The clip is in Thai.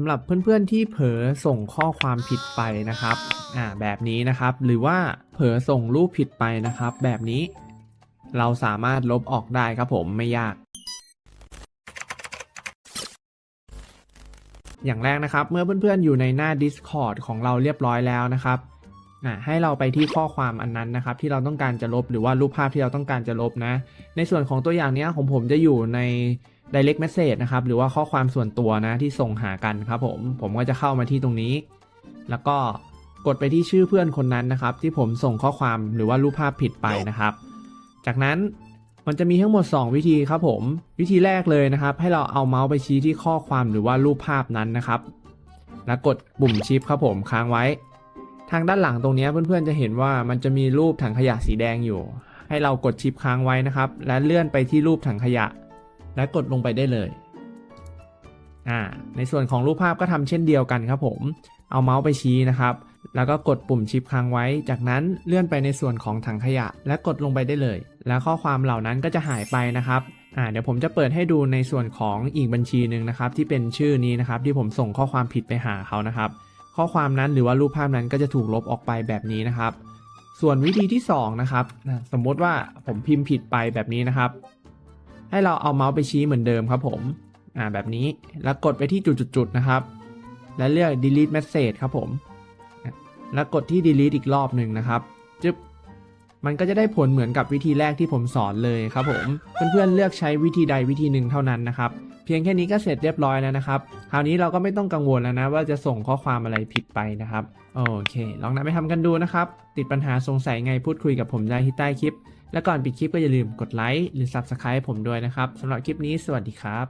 ำหรับเพื่อนๆที่เผลอส่งข้อความผิดไปนะครับอ่าแบบนี้นะครับ หรือว่าเผลอส่งรูปผิดไปนะครับ แบบนี้เราสามารถลบออกได้ครับผมไม่ยาก อย่างแรกนะครับ เมื่อเพื่อนๆอยู่ในหน้า Discord ของเราเรียบร้อยแล้วนะครับอะให้เราไปที่ข้อความอันนั้นนะครับ ที่เราต้องการจะลบหรือว่ารูปภาพที่เราต้องการจะลบนะ ในส่วนของตัวอย่างเนี้ยของผมจะอยู่ใน direct message นะครับหรือว่าข้อความส่วนตัวนะที่ส่งหากันครับผมผมก็จะเข้ามาที่ตรงนี้ แล้วก็กดไปที่ชื่อเพื่อนคนนั้นนะครับ ที่ผมส่งข้อความหรือว่ารูปภาพผิดไปนะครับ จากนั้นมันจะมีทั้งหมด 2 วิธีครับผม วิธีแรกเลยนะครับ ให้เราเอาเมาส์ไปชี้ที่ข้อความหรือว่ารูปภาพนั้นนะครับ แล้วกดปุ่มชิปครับผมค้างไว้ ทางด้านหลังตรงนี้เพื่อนๆจะเห็นว่ามันจะมีรูปถังขยะสีแดงอยู่ ให้เรากดชิปค้างไว้นะครับ และเลื่อนไปที่รูปถังขยะ และกดลงไปได้เลยอ่าในส่วนของรูปภาพก็ทำเช่นเดียวกันครับผมเอาเมาส์ไปชี้นะครับ แล้วก็กดปุ่มชิปค้างไว้ จากนั้นเลื่อนไปในส่วนของถังขยะ และกดลงไปได้เลย แล้วข้อความเหล่านั้นก็จะหายไปนะครับอ่าเดี๋ยวผมจะเปิดให้ดูในส่วนของอีกบัญชีหนึ่งนะครับ ที่เป็นชื่อนี้นะครับ ที่ผมส่งข้อความผิดไปหาเขานะครับ ข้อความนั้นหรือว่ารูปภาพนั้นก็จะถูกลบออกไปแบบนี้นะครับ ส่วนวิธีที่สองนะครับสมมติว่าผมพิมพ์ผิดไปแบบนี้นะครับ ให้เราเอาเมาส์ไปชี้เหมือนเดิมครับผมอ่าแบบนี้แล้วกดไปที่จุดๆนะครับ และเลือก delete message ครับผม แล้วกดที่ delete อีกรอบหนึ่งนะครับจึ๊บมันก็จะได้ผลเหมือนกับวิธีแรกที่ผมสอนเลยครับผม เพื่อนๆเลือกใช้วิธีใดวิธีหนึ่งเท่านั้นนะครับ เพียงแค่นี้ก็เสร็จเรียบร้อยแล้วนะครับ คราวนี้เราก็ไม่ต้องกังวลแล้วนะ ว่าจะส่งข้อความอะไรผิดไปนะครับ โอเค ลองนำไปทำกันดูนะครับ ติดปัญหาสงสัยไงพูดคุยกับผมได้ที่ใต้คลิป และก่อนปิดคลิปก็อย่าลืมกดไลค์หรือ Subscribe ผมด้วยนะครับสำหรับคลิปนี้สวัสดีครับ